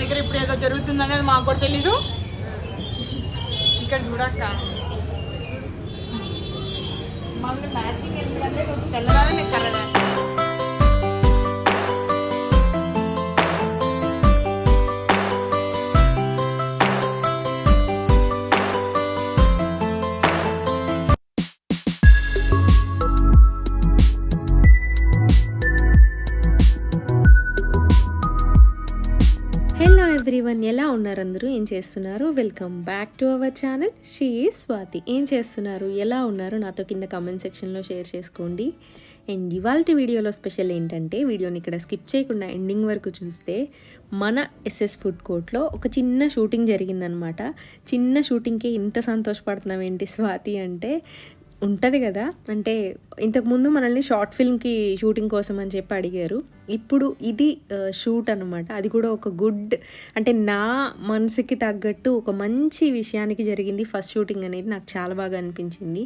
దగ్గర ఇప్పుడు ఏదో జరుగుతుందనేది మాకు కూడా తెలీదు. ఇక్కడ చూడక్క. మామూలు మ్యాచింగ్ ఎందుకంటే కొంచెం తెల్లదారా ఎవ్రీవన్ ఎలా ఉన్నారు అందరూ? ఏం చేస్తున్నారు? Welcome back to our channel she Swathi ఏం చేస్తున్నారు? ఎలా ఉన్నారు? నాతో కింద కమెంట్ సెక్షన్లో షేర్ చేసుకోండి. అండ్ ఇవాళ వీడియోలో స్పెషల్ ఏంటంటే వీడియోని ఇక్కడ స్కిప్ చేయకుండా ఎండింగ్ వరకు చూస్తే మన ఎస్ఎస్ ఫుడ్ కోర్ట్లో ఒక చిన్న షూటింగ్ జరిగిందనమాట చిన్న షూటింగ్కి ఇంత సంతోషపడుతున్నాం ఏంటి స్వాతి అంటే ఉంటుంది కదా. అంటే ఇంతకుముందు మనల్ని షార్ట్ ఫిల్మ్కి షూటింగ్ కోసం అని చెప్పి అడిగారు. ఇప్పుడు ఇది షూట్ అనమాట అది కూడా ఒక గుడ్ అంటే నా మనసుకి తగ్గట్టు ఒక మంచి విషయానికి జరిగింది ఫస్ట్ షూటింగ్ అనేది నాకు చాలా బాగా అనిపించింది.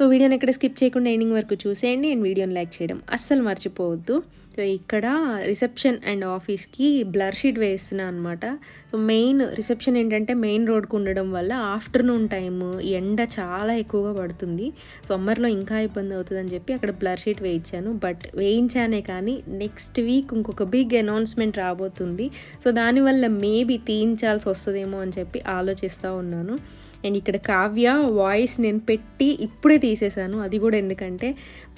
సో వీడియోని ఎక్కడ స్కిప్ చేయకుండా ఎండింగ్ వరకు చూసేయండి అండ్ వీడియోని లైక్ చేయడం అస్సలు మర్చిపోవద్దు. సో ఇక్కడ రిసెప్షన్ అండ్ ఆఫీస్కి బ్లర్ షీట్ వేస్తున్నా అనమాట సో మెయిన్ రిసెప్షన్ ఏంటంటే మెయిన్ రోడ్కు ఉండడం వల్ల ఆఫ్టర్నూన్ టైము ఎండ చాలా ఎక్కువగా పడుతుంది. సమ్మర్లో ఇంకా ఇబ్బంది అవుతుందని చెప్పి అక్కడ బ్లర్ షీట్ వేయించాను. బట్ వేయించానే కానీ నెక్స్ట్ వీక్ ఇంకొక బిగ్ అనౌన్స్మెంట్ రాబోతుంది. సో దానివల్ల మేబీ తీయించాల్సి వస్తుందేమో అని చెప్పి ఆలోచిస్తూ ఉన్నాను. అండ్ ఇక్కడ కావ్య వాయిస్ నేను పెట్టి ఇప్పుడే తీసేశాను. అది కూడా ఎందుకంటే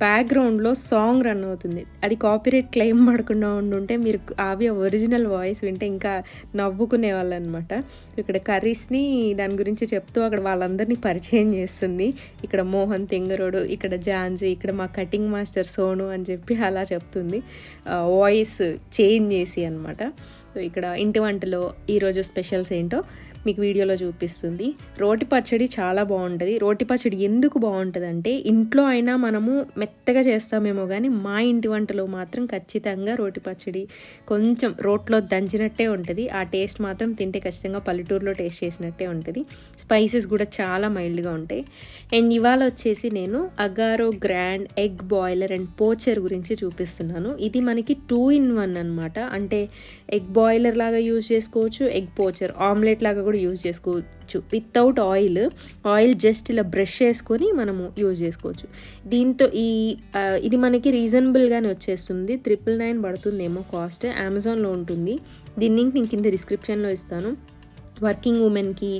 బ్యాక్గ్రౌండ్లో సాంగ్ రన్ అవుతుంది. అది కాపీరైట్ క్లెయిమ్ పడకుండా ఉండుంటే మీరు కావ్య ఒరిజినల్ వాయిస్ వింటే ఇంకా నవ్వుకునే వాళ్ళు అనమాట ఇక్కడ కర్రీస్ని దాని గురించి చెప్తూ అక్కడ వాళ్ళందరినీ పరిచయం చేస్తుంది. ఇక్కడ మోహన్ తింగరుడు ఇక్కడ జాన్జీ ఇక్కడ మా కటింగ్ మాస్టర్ సోను అని చెప్పి అలా చెప్తుంది. వాయిస్ చేంజ్ చేసి అనమాట. సో ఇక్కడ ఇంటి వంటలో ఈరోజు స్పెషల్స్ ఏంటో మీకు వీడియోలో చూపిస్తుంది. రోటి పచ్చడి చాలా బాగుంటుంది. రోటి పచ్చడి ఎందుకు బాగుంటుంది అంటే ఇంట్లో అయినా మనము మెత్తగా చేస్తామేమో కానీ మా ఇంటి వంటలో మాత్రం ఖచ్చితంగా రోటి పచ్చడి కొంచెం రోట్లో దంచినట్టే ఉంటుంది. ఆ టేస్ట్ మాత్రం తింటే ఖచ్చితంగా పల్లెటూరులో టేస్ట్ చేసినట్టే ఉంటుంది. స్పైసెస్ కూడా చాలా మైల్డ్గా ఉంటాయి. అండ్ ఇవాళ వచ్చేసి నేను Agaro grand egg boiler and poacher గురించి చూపిస్తున్నాను. ఇది మనకి టూ ఇన్ వన్ అనమాట అంటే ఎగ్ బాయిలర్ లాగా యూజ్ చేసుకోవచ్చు ఎగ్ పోచర్ ఆమ్లెట్ లాగా కూడా యూజ్ చేసుకోవచ్చు. వితౌట్ ఆయిల్ ఆయిల్ జస్ట్ ఇలా బ్రష్ చేసుకొని మనము యూజ్ చేసుకోవచ్చు. దీంతో ఈ ఇది మనకి రీజనబుల్గానే వచ్చేస్తుంది. ట్రిపుల్ నైన్ పడుతుందేమో కాస్ట్ అమెజాన్లో ఉంటుంది. దీని లింక్ నేను కింద డిస్క్రిప్షన్లో ఇస్తాను. వర్కింగ్ ఉమెన్కి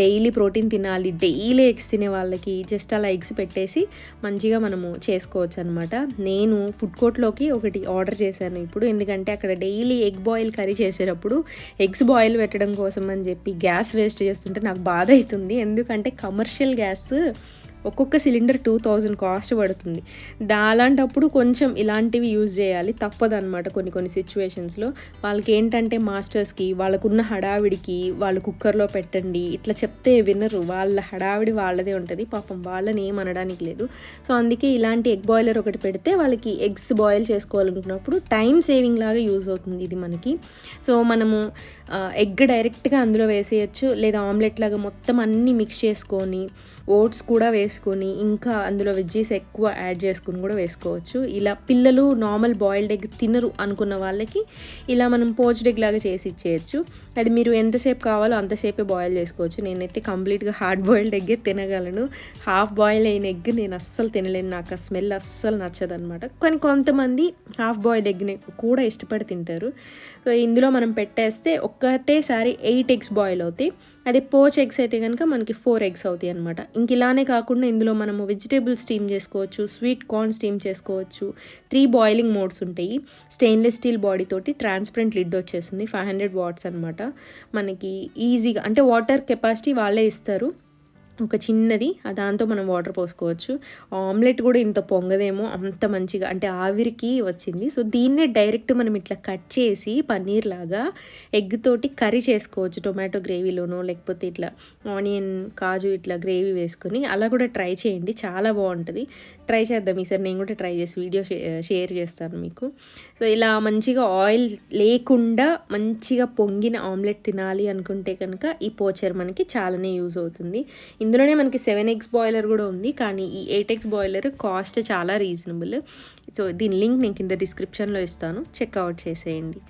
డైలీ ప్రోటీన్ తినాలి డైలీ ఎగ్స్ తినే వాళ్ళకి జస్ట్ అలా ఎగ్స్ పెట్టేసి మంచిగా మనము చేసుకోవచ్చు అనమాట నేను ఫుడ్ కోర్ట్లోకి ఒకటి ఆర్డర్ చేశాను ఇప్పుడు. ఎందుకంటే అక్కడ డైలీ ఎగ్ బాయిల్ కర్రీ చేసేటప్పుడు ఎగ్స్ బాయిల్ పెట్టడం కోసం అని చెప్పి గ్యాస్ వేస్ట్ చేస్తుంటే నాకు బాధ అవుతుంది. ఎందుకంటే కమర్షియల్ గ్యాస్ ఒక్కొక్క సిలిండర్ టూ థౌజండ్ కాస్ట్ పడుతుంది. అలాంటప్పుడు కొంచెం ఇలాంటివి యూజ్ చేయాలి. తప్పదనమాట కొన్ని కొన్ని సిచ్యువేషన్స్లో. వాళ్ళకి ఏంటంటే మాస్టర్స్కి వాళ్ళకున్న హడావిడికి వాళ్ళు కుక్కర్లో పెట్టండి ఇట్లా చెప్తే వినరు. వాళ్ళ హడావిడి వాళ్ళదే ఉంటుంది. పాపం వాళ్ళని ఏం అనడానికి లేదు. సో అందుకే ఇలాంటి ఎగ్ బాయిలర్ ఒకటి పెడితే వాళ్ళకి ఎగ్స్ బాయిల్ చేసుకోవాలనుకున్నప్పుడు టైం సేవింగ్ లాగా యూజ్ అవుతుంది ఇది మనకి. సో మనము ఎగ్ డైరెక్ట్గా అందులో వేసేయచ్చు. లేదా ఆమ్లెట్ లాగా మొత్తం అన్నీ మిక్స్ చేసుకొని ఓట్స్ కూడా వేసుకొని ఇంకా అందులో వెజ్జీస్ ఎక్కువ యాడ్ చేసుకుని కూడా వేసుకోవచ్చు. ఇలా పిల్లలు నార్మల్ బాయిల్డ్ ఎగ్ తినరు అనుకున్న వాళ్ళకి ఇలా మనం పోచ్డ్ ఎగ్ లాగా చేసి ఇచ్చేయచ్చు. అది మీరు ఎంతసేపు కావాలో అంతసేపే బాయిల్ చేసుకోవచ్చు. నేనైతే కంప్లీట్గా హార్డ్ బాయిల్డ్ ఎగ్గే తినగలను. హాఫ్ బాయిల్ అయిన ఎగ్ నేను అస్సలు తినలేను. నాకు ఆ స్మెల్ అస్సలు నచ్చదనమాట కానీ కొంతమంది హాఫ్ బాయిల్డ్ ఎగ్ని కూడా ఇష్టపడి తింటారు. సో ఇందులో మనం పెట్టేస్తే ఒక్కటేసారి ఎయిట్ ఎగ్స్ బాయిల్ అవుతాయి. అదే పోచ్ ఎగ్స్ అయితే కనుక మనకి ఫోర్ ఎగ్స్ అవుతాయి అనమాట ఇంక ఇలానే కాకుండా ఇందులో మనము వెజిటేబుల్ స్టీమ్ చేసుకోవచ్చు స్వీట్ కార్న్ స్టీమ్ చేసుకోవచ్చు త్రీ బాయిలింగ్ మోడ్స్ ఉంటాయి. స్టెయిన్లెస్ స్టీల్ బాడీ తోటి ట్రాన్స్పరెంట్ లిడ్ వచ్చేసింది ఫైవ్ హండ్రెడ్ వాట్స్ అనమాట మనకి ఈజీగా అంటే వాటర్ కెపాసిటీ వాళ్ళే ఇస్తారు. ఒక చిన్నది దాంతో మనం వాటర్ పోసుకోవచ్చు. ఆమ్లెట్ కూడా ఇంత పొంగదేమో అంత మంచిగా అంటే ఆవిరికి వచ్చింది. సో దీన్నే డైరెక్ట్ మనం ఇట్లా కట్ చేసి పన్నీర్ లాగా ఎగ్ తోటి కర్రీ చేసుకోవచ్చు టొమాటో గ్రేవీలోనో లేకపోతే ఇట్లా ఆనియన్ కాజు ఇట్లా గ్రేవీ వేసుకొని అలా కూడా ట్రై చేయండి. చాలా బాగుంటుంది. ట్రై చేద్దాం. ఈసారి నేను కూడా ట్రై చేసి వీడియో షేర్ చేస్తాను మీకు. సో ఇలా మంచిగా ఆయిల్ లేకుండా మంచిగా పొంగిన ఆమ్లెట్ తినాలి అనుకుంటే కనుక ఈ పోచర్ మనకి చాలానే యూజ్ అవుతుంది. ఇందులోనే మనకి సెవెన్ ఎగ్స్ బాయిలర్ కూడా ఉంది కానీ ఈ ఎయిట్ ఎగ్స్ బాయిలర్ కాస్ట్ చాలా రీజనబుల్ సో దీని లింక్ నేను కింద డిస్క్రిప్షన్లో ఇస్తాను. చెక్అవుట్ చేసేయండి.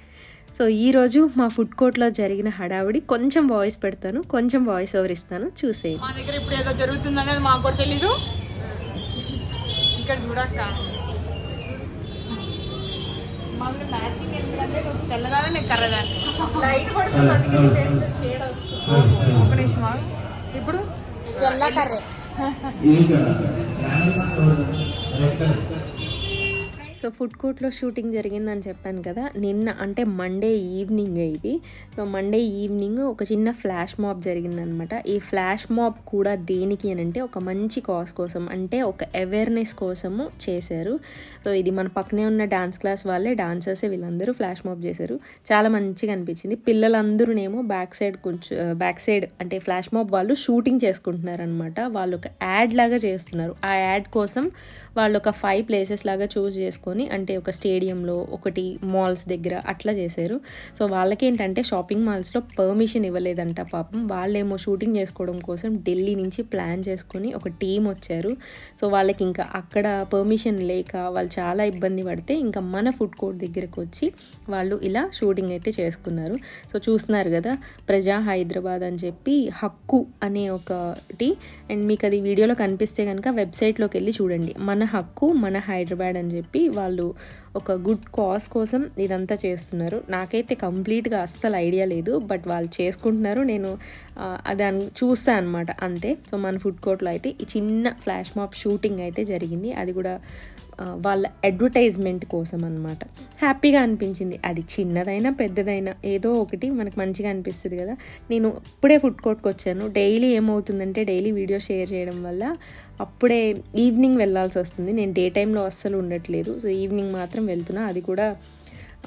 సో ఈరోజు మా ఫుడ్ కోర్ట్లో జరిగిన హడావిడి కొంచెం వాయిస్ పెడతాను కొంచెం వాయిస్ ఓవర్ ఇస్తాను. చూసేయి మా దగ్గర ఇప్పుడు ఏదో జరుగుతుంది అనేది మాకు కూడా తెలీదు. ఇక్కడ చూడక్క. మామూలు మ్యాచింగ్ ఎందుకంటే నువ్వు తెల్లదాని నేను కర్రదాన్ని లైట్ పడుతుంది అందుకే నీ ఫేస్ మీద షేడ్ వస్తుంది. ఒక నిమిషం ఆగు. ఇప్పుడు తెల్ల కర్రే సో ఫుడ్ కోర్ట్లో షూటింగ్ జరిగిందని చెప్పాను కదా నిన్న అంటే మండే ఈవినింగ్ ఇది. సో మండే ఈవినింగ్ ఒక చిన్న ఫ్లాష్ మాప్ జరిగిందనమాట. ఈ ఫ్లాష్ మాప్ కూడా దేనికి అని అంటే ఒక మంచి కాజ్ కోసం అంటే ఒక అవేర్నెస్ కోసము చేశారు. సో ఇది మన పక్కనే ఉన్న డాన్స్ క్లాస్ వాళ్ళే డాన్సర్సే వీళ్ళందరూ ఫ్లాష్ మాప్ చేశారు. చాలా మంచిగా అనిపించింది. పిల్లలందరూనేమో బ్యాక్ సైడ్ కొంచెం బ్యాక్ సైడ్ అంటే ఫ్లాష్ మాప్ వాళ్ళు షూటింగ్ చేసుకుంటున్నారు అనమాట వాళ్ళు ఒక యాడ్ లాగా చేస్తున్నారు. ఆ యాడ్ కోసం వాళ్ళు ఒక ఫైవ్ ప్లేసెస్ లాగా చూస్ చేసుకొని అంటే ఒక స్టేడియంలో ఒకటి మాల్స్ దగ్గర అట్లా చేశారు. సో వాళ్ళకి ఏంటంటే షాపింగ్ మాల్స్లో పర్మిషన్ ఇవ్వలేదంట పాపం. వాళ్ళేమో షూటింగ్ చేసుకోవడం కోసం ఢిల్లీ నుంచి ప్లాన్ చేసుకొని ఒక టీం వచ్చారు. సో వాళ్ళకి ఇంకా అక్కడ పర్మిషన్ లేక వాళ్ళు చాలా ఇబ్బంది పడితే ఇంకా మన ఫుడ్ కోర్ట్ దగ్గరకు వచ్చి వాళ్ళు ఇలా షూటింగ్ అయితే చేసుకున్నారు. సో చూస్తున్నారు కదా ప్రజా హైదరాబాద్ అని చెప్పి హక్కు అనే ఒకటి. అండ్ మీకు అది వీడియోలో కనిపిస్తే కనుక వెబ్సైట్లోకి వెళ్ళి చూడండి. మన హక్కు మన హైదరాబాద్ అని చెప్పి వాళ్ళు వాళ్ళు ఒక గుడ్ కాజ్ కోసం ఇదంతా చేస్తున్నారు. నాకైతే కంప్లీట్గా అస్సలు ఐడియా లేదు బట్ వాళ్ళు చేసుకుంటున్నారు. నేను అది దాన్ని అనమాట అంతే. సో మన ఫుడ్ కోర్ట్లో అయితే ఈ చిన్న ఫ్లాష్ మాప్ షూటింగ్ అయితే జరిగింది. అది కూడా వాళ్ళ అడ్వర్టైజ్మెంట్ కోసం అనమాట హ్యాపీగా అనిపించింది. అది చిన్నదైనా పెద్దదైనా ఏదో ఒకటి మనకు మంచిగా అనిపిస్తుంది కదా. నేను ఇప్పుడే ఫుడ్ కోర్ట్కి వచ్చాను. డైలీ ఏమవుతుందంటే డైలీ వీడియో షేర్ చేయడం వల్ల అప్పుడే ఈవినింగ్ వెళ్ళాల్సి వస్తుంది. నేను డే టైంలో అస్సలు ఉండట్లేదు. సో ఈవినింగ్ మాత్రం వెళ్తున్నా. అది కూడా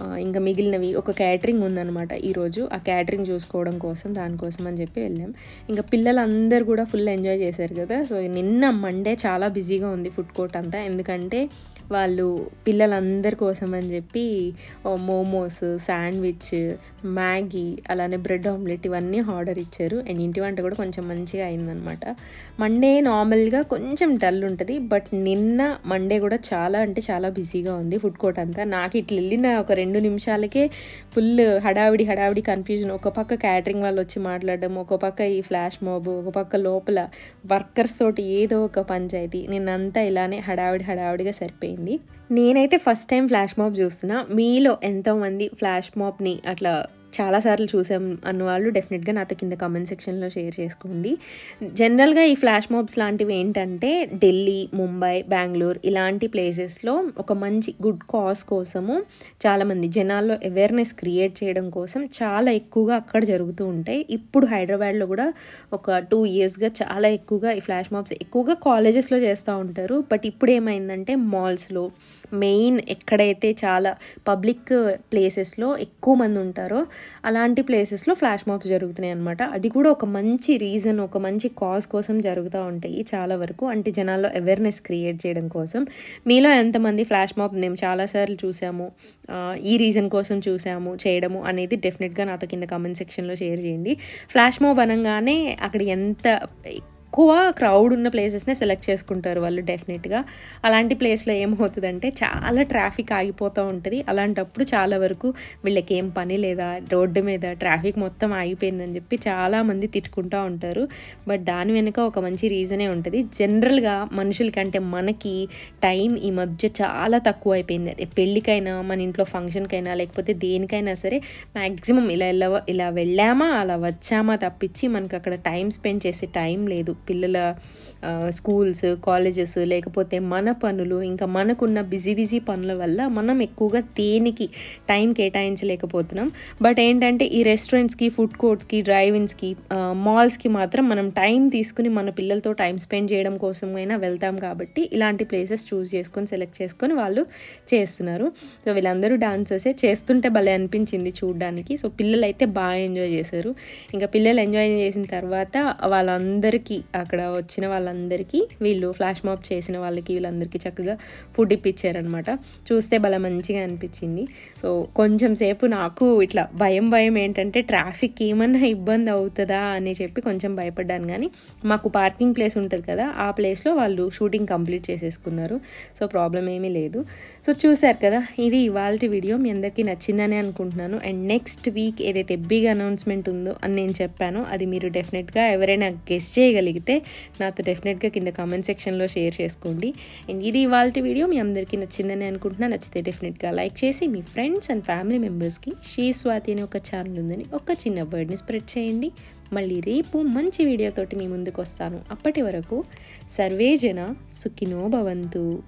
ఇంకా మిగిలినవి. ఒక క్యాటరింగ్ ఉందన్నమాట ఈరోజు. ఆ క్యాటరింగ్ చూసుకోవడం కోసం దానికోసం అని చెప్పి వెళ్ళాం. ఇంకా పిల్లలందరూ కూడా ఫుల్ ఎంజాయ్ చేశారు కదా. సో నిన్న మండే చాలా బిజీగా ఉంది ఫుడ్ కోర్ట్ అంతా. ఎందుకంటే వాళ్ళు పిల్లలందరి కోసం అని చెప్పి మోమోస్ శాండ్విచ్ మ్యాగీ అలానే బ్రెడ్ ఆమ్లెట్ ఇవన్నీ ఆర్డర్ ఇచ్చారు. అండ్ ఇంటి వంట కూడా కొంచెం మంచిగా అయిందనమాట మండే నార్మల్గా కొంచెం డల్ ఉంటుంది బట్ నిన్న మండే కూడా చాలా అంటే చాలా బిజీగా ఉంది ఫుడ్ కోర్ట్ అంతా. నాకు ఇట్లా వెళ్ళిన ఒక రెండు నిమిషాలకే ఫుల్ హడావిడి హడావిడి కన్ఫ్యూజన్ ఒక పక్క క్యాటరింగ్ వాళ్ళు వచ్చి మాట్లాడడం ఒక పక్క ఈ ఫ్లాష్ మాబ్ ఒక పక్క లోపల వర్కర్స్ తోటి ఏదో ఒక పంచాయతీ. నిన్నంతా ఇలానే హడావిడి హడావిడిగా సరిపోయింది. నేనైతే ఫస్ట్ టైం ఫ్లాష్ మాబ్ చూస్తున్నా. మీలో ఎంతోమంది ఫ్లాష్ మాబ్ని అట్లా చాలాసార్లు చూసాం అన్న వాళ్ళు డెఫినెట్గా నాతో కింద కామెంట్ సెక్షన్లో షేర్ చేసుకోండి. జనరల్గా ఈ ఫ్లాష్ మాబ్స్ లాంటివి ఏంటంటే ఢిల్లీ ముంబై బెంగళూరు ఇలాంటి ప్లేసెస్లో ఒక మంచి గుడ్ కాజ్ కోసము చాలామంది జనాల్లో అవేర్నెస్ క్రియేట్ చేయడం కోసం చాలా ఎక్కువగా అక్కడ జరుగుతూ ఉంటాయి. ఇప్పుడు హైదరాబాద్లో కూడా ఒక టూ ఇయర్స్గా చాలా ఎక్కువగా ఈ ఫ్లాష్ మాబ్స్ ఎక్కువగా కాలేజెస్లో చేస్తూ ఉంటారు. బట్ ఇప్పుడు ఏమైందంటే మాల్స్లో మెయిన్ ఎక్కడైతే చాలా పబ్లిక్ ప్లేసెస్లో ఎక్కువ మంది ఉంటారో అలాంటి ప్లేసెస్లో ఫ్లాష్ మాబ్స్ జరుగుతున్నాయి అనమాట అది కూడా ఒక మంచి రీజన్ ఒక మంచి కాజ్ కోసం జరుగుతూ ఉంటాయి చాలా వరకు. అంటే జనాల్లో అవేర్నెస్ క్రియేట్ చేయడం కోసం. మీలో ఎంతమంది ఫ్లాష్ మాబ్ మేము చాలాసార్లు చూసాము. ఈ రీజన్ కోసం చూసాము చేయడము అనేది డెఫినెట్గా నాతో కింద కామెంట్ సెక్షన్లో షేర్ చేయండి. ఫ్లాష్ మాబ్ అనగానే అక్కడ ఎంత ఎక్కువ క్రౌడ్ ఉన్న ప్లేసెస్నే సెలెక్ట్ చేసుకుంటారు వాళ్ళు డెఫినెట్గా అలాంటి ప్లేస్లో ఏమవుతుందంటే చాలా ట్రాఫిక్ ఆగిపోతూ ఉంటుంది. అలాంటప్పుడు చాలా వరకు వీళ్ళకి ఏం పని లేదా రోడ్డు మీద ట్రాఫిక్ మొత్తం ఆగిపోయిందని చెప్పి చాలామంది తిట్టుకుంటూ ఉంటారు. బట్ దాని వెనుక ఒక మంచి రీజనే ఉంటుంది. జనరల్గా మనుషులకంటే మనకి టైం ఈ మధ్య చాలా తక్కువ అయిపోయింది. అది పెళ్ళికైనా మన ఇంట్లో ఫంక్షన్కైనా లేకపోతే దేనికైనా సరే మ్యాక్సిమం ఇలా ఇలా ఇలా వెళ్ళామా అలా వచ్చామా తప్పించి మనకి అక్కడ టైం స్పెండ్ చేసే టైం లేదు. పిల్లల స్కూల్స్ కాలేజెస్ లేకపోతే మన పనులు ఇంకా మనకున్న బిజీ బిజీ పనుల వల్ల మనం ఎక్కువగా దేనికి టైం కేటాయించలేకపోతున్నాం. బట్ ఏంటంటే ఈ రెస్టారెంట్స్కి ఫుడ్ కోర్ట్స్కి డ్రైవింగ్స్కి మాల్స్కి మాత్రం మనం టైం తీసుకుని మన పిల్లలతో టైం స్పెండ్ చేయడం కోసమైనా వెళ్తాం కాబట్టి ఇలాంటి ప్లేసెస్ చూస్ చేసుకొని సెలెక్ట్ చేసుకొని వాళ్ళు చేస్తున్నారు. సో వీళ్ళందరూ డాన్సర్సే చేస్తుంటే భలే అనిపించింది చూడడానికి. సో పిల్లలు అయితే బాగా ఎంజాయ్ చేశారు. ఇంకా పిల్లలు ఎంజాయ్ చేసిన తర్వాత వాళ్ళందరికీ అక్కడ వచ్చిన వాళ్ళందరికీ వీళ్ళు ఫ్లాష్ మాప్ చేసిన వాళ్ళకి వీళ్ళందరికీ చక్కగా ఫుడ్ ఇప్పించారనమాట చూస్తే భలే మంచిగా అనిపించింది. సో కొంచెం సేపు నాకు ఇట్లా భయం భయం ఏంటంటే ట్రాఫిక్ ఏమన్నా ఇబ్బంది అవుతుందా అని చెప్పి కొంచెం భయపడ్డాను. కానీ మాకు పార్కింగ్ ప్లేస్ ఉంటుంది కదా ఆ ప్లేస్లో వాళ్ళు షూటింగ్ కంప్లీట్ చేసేసుకున్నారు. సో ప్రాబ్లం ఏమీ లేదు. సో చూశారు కదా ఇది ఇవాళ వీడియో. మీ అందరికీ నచ్చిందని అనుకుంటున్నాను. అండ్ నెక్స్ట్ వీక్ ఏదైతే బిగ్ అనౌన్స్మెంట్ ఉందో అని నేను చెప్పానో అది మీరు డెఫినెట్గా ఎవరైనా గెస్ట్ చేయగలిగితే నాతో డెఫినెట్గా కింద కామెంట్ సెక్షన్లో షేర్ చేసుకోండి. అండ్ ఇది ఇవాళ వీడియో మీ అందరికీ నచ్చిందని అనుకుంటున్నా. నచ్చితే డెఫినెట్గా లైక్ చేసి మీ ఫ్రెండ్స్ అండ్ ఫ్యామిలీ మెంబర్స్కి షీ స్వాతి అనే ఒక ఛానల్ ఉందని ఒక చిన్న వర్డ్ని స్ప్రెడ్ చేయండి. మళ్ళీ రేపు మంచి వీడియోతోటి మీ ముందుకు వస్తాను. అప్పటి వరకు సర్వేజన సుఖినో భవంతు.